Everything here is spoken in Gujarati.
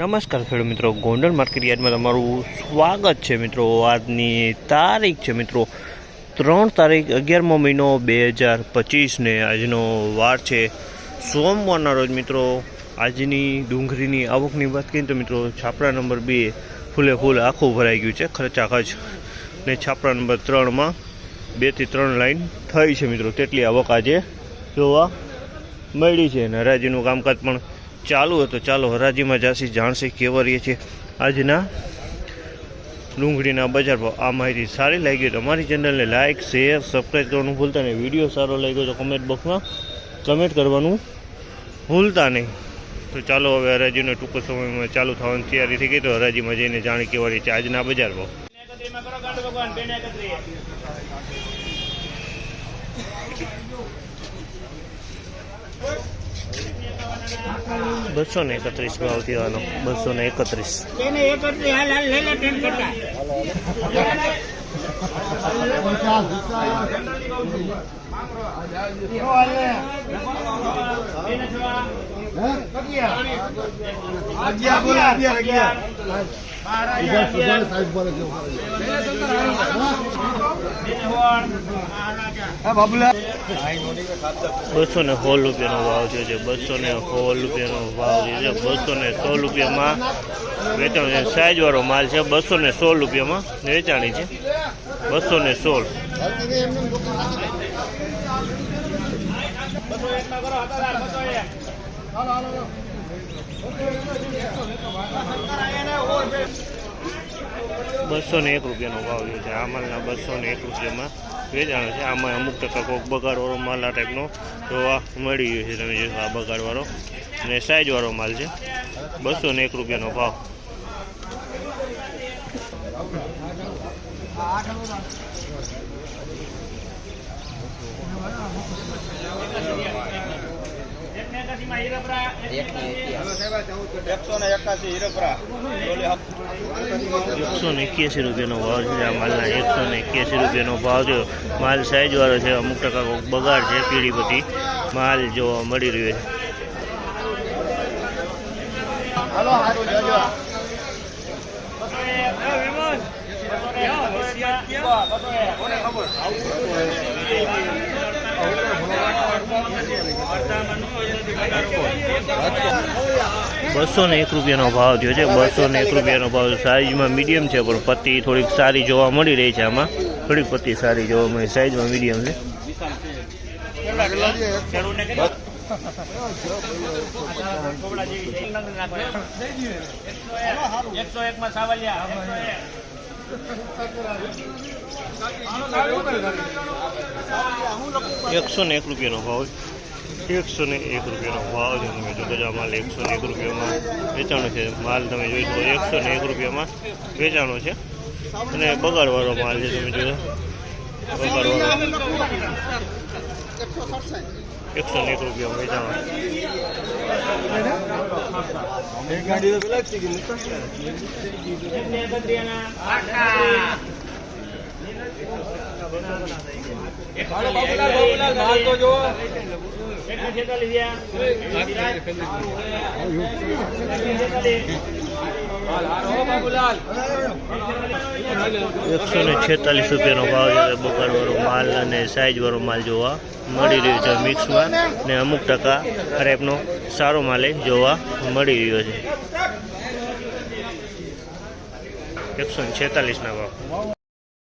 નમસ્કાર ખેડૂત મિત્રો, ગોંડલ માર્કેટ યાર્ડમાં તમારું સ્વાગત છે મિત્રો. આજની તારીખ છે મિત્રો, ત્રણ તારીખ અગિયારમો મહિનો બે હજાર પચીસને આજનો વાર છે. સોમવારના રોજ મિત્રો, આજની ડુંગળીની આવકની વાત કરીએ તો મિત્રો, છાપરા નંબર બે ફૂલે ફૂલ આખું ભરાઈ ગયું છે, ખર્ચા ખર્ચ. ને છાપરા નંબર ત્રણમાં બેથી ત્રણ લાઈન થઈ છે મિત્રો. તેટલી આવક આજે જોવા મળી છે. અને હરાજીનું કામકાજ પણ ચાલુ હતો. ચાલો, હરાજીમાં જાસી જાણશે કેવા રહીએ છે આજના ડુંગળીના બજાર ભાવ, આ માહિતી સારી લાગી તો અમારી ચેનલને લાઇક શેર સબસ્ક્રાઈબ કરવાનું ભૂલતા નહીં. વીડિયો સારો લાગ્યો તો કમેન્ટ બોક્સમાં કમેન્ટ કરવાનું ભૂલતા નહીં. તો ચાલો, હવે હરાજીનો ટૂંક સમયમાં ચાલુ થવાની તૈયારી થઈ ગઈ તો હરાજીમાં જઈને જાણે કેવા રહી છે આજના બજાર ભાવ. બસો ને એકત્રીસ ભાવ થવાનો બસો ને એકત્રીસ. તેને બસો ને સોળ રૂપિયાનો ભાવ થયો છે બસો ને સોળ રૂપિયાનો ભાવ થયો છે બસો ને સોળ રૂપિયામાં વેચાણ છે. સાઈઝવાળો માલ છે. બસો ને સોળ રૂપિયામાં વેચાણી છે. બસો ને સોળ. બસો ને એક રૂપિયાનો ભાવ થયો છે. આ માલના બસો ને એક રૂપિયામાં વેચાણ છે. આમાં અમુક ટકા કોક બગાડવાળો માલ આ ટાઈપનો જોવા મળી ગયો છે. તમે જોશો આ બગાડવાળો અને સાઈઝવાળો માલ છે. બસો ને એક રૂપિયાનો ભાવ. ને એકાસી ને એક્યાસી રૂપિયાનો ભાવ છે આ માલના એકસો ને એક્યાસી રૂપિયાનો ભાવ છે માલ સાઈઝવાળો છે અમુક ટકા બગાડ છે પીળી બધી માલ જોવા મળી રહ્યો છે બસો ને એક રૂપિયાનો ભાવ થયો છે. બસો ને એક રૂપિયાનો ભાવ સાઈઝમાં મીડિયમ છે, પણ પત્તી થોડીક સારી જોવા મળી રહી છે આમાં. થોડીક પત્તી સારી જોવા મળી સાઈઝમાં મીડિયમ છે. એકસો એક માં સાવલિયા. એકસો ને એક રૂપિયાનો ભાવ એકસો ને એક રૂપિયાનો ભાવ છે. તમે જો બધા માલ એકસો ને એક રૂપિયામાં વેચાણો છે. માલ તમે જોઈ શકો એકસો ને એક રૂપિયામાં વેચાણો છે. અને બગાડવાળો માલ છે તમે જોતો બગાડવાળો. એકસો ને એક રૂપિયામાં વેચાણો એક ગાડી તો પેલા જ થઈ ગઈ હાલો બાબુલાલ બાબુલાલ માલ તો જો હાલ હારો બાબુલાલ એકસો ને છેતાલીસ રૂપિયાનો ભાવ છે. બગાડવાળો માલ અને સાઈઝવાળો માલ જોવા મળી રહ્યો છે મિક્સમાં. ને અમુક ટકા રેપનો સારો માલ જોવા મળી રહ્યો છે. એકસો ને છેતાલીસના ભાવ.